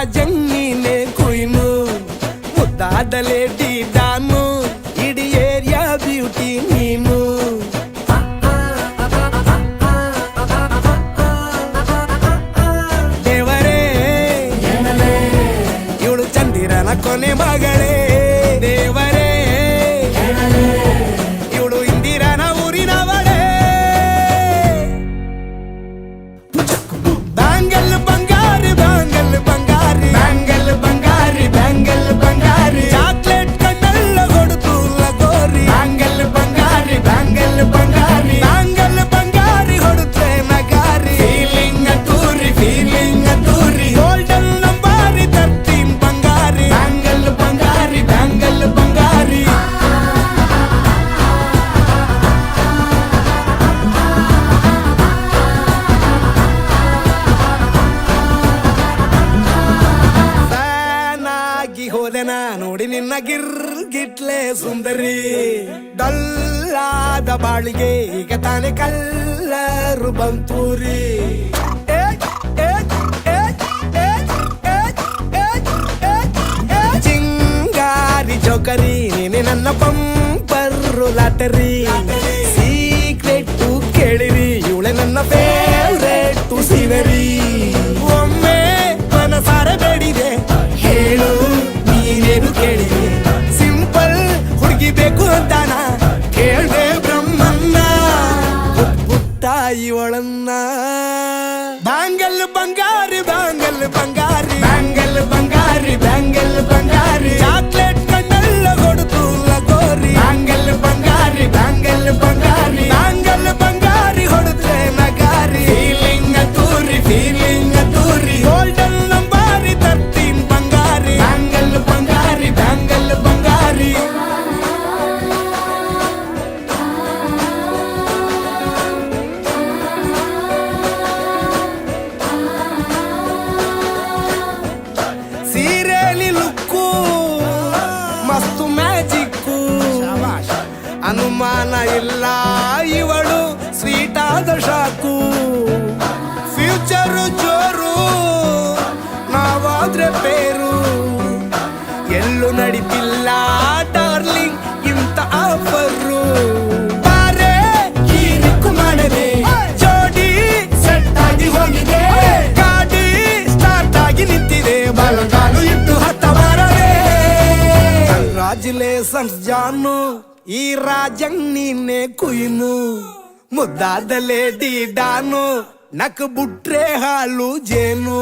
ಈ ರಾಜಂಗ್ ನೀನೆ ಕುಯ್ನು ಮುದ್ದಾದ ಲೇಡಿ ಡಾನು ಇಡೀ ಏರಿಯಾ ಬ್ಯೂಟಿ ನೀನು ದೇವರೇ ಇವಳು ಚಂದಿರನ ಕೊನೆ ಮಗಳೇ ಹೋದೆನ ನೋಡಿ ನಿನ್ನ ಗಿರ್ಗಿಟ್ಲೆ ಸುಂದರಿ. ಡಲ್ಲಾದ ಬಾಳಿಗೆ ಈಗ ತಾನೆ ಕಲ್ಲರು ಬಂತೂರಿ. ಚಿಂಗಾರಿ ಜೋಕರಿ, ನೀನೆ ನನ್ನ ಪಂಪರ್ರು ಲಾಟರಿ. ನೀನೇನು ಕೇಳಿ? ಸಿಂಪಲ್ ಹುಡುಗಿ ಬೇಕು ಅಂತಾನ? ಕೇಳ್ದೆ ಪುಟ್ ಪುಟ್ಟ ಇವಳನ್ನ ಬ್ಯಾಂಗಲ್ ಬಂಗಾರಿ ಬ್ಯಾಂಗಲ್ ಬಂಗಾರಿ. ಬ್ಯಾಂಗಲ್ ಬಂಗಾರಿ ಬ್ಯಾಂಗಲ್ ಬಂಗಾರಿ. ಚಾಕ್ಲೇಟ್ ಇಲ್ಲ, ಇವಳು ಸ್ವೀಟ್ ಆದ ಶಾಕು ಫ್ಯೂಚರು ಜೋರು, ನಾವಾದ್ರೆ ಬೇರು. ಎಲ್ಲೂ ನಡೀತಿಲ್ಲ ಡಾರ್ಲಿಂಗ್ ಇಂತ ಆಫರು ಬಾರೆ ಮಾಡದೆ ನಿಂತಿದೆ ಇಟ್ಟು ಹತ್ತ ಜಾನು ಈ ರಾಜಂಗ್ ನೀನೆ ಕುಯ್ನು ಮುದ್ದಾದ ಲೇಡಿ ಡಾನು ನಕ್ ಬುಟ್ರೆ ಹಾಲು ಜೇನು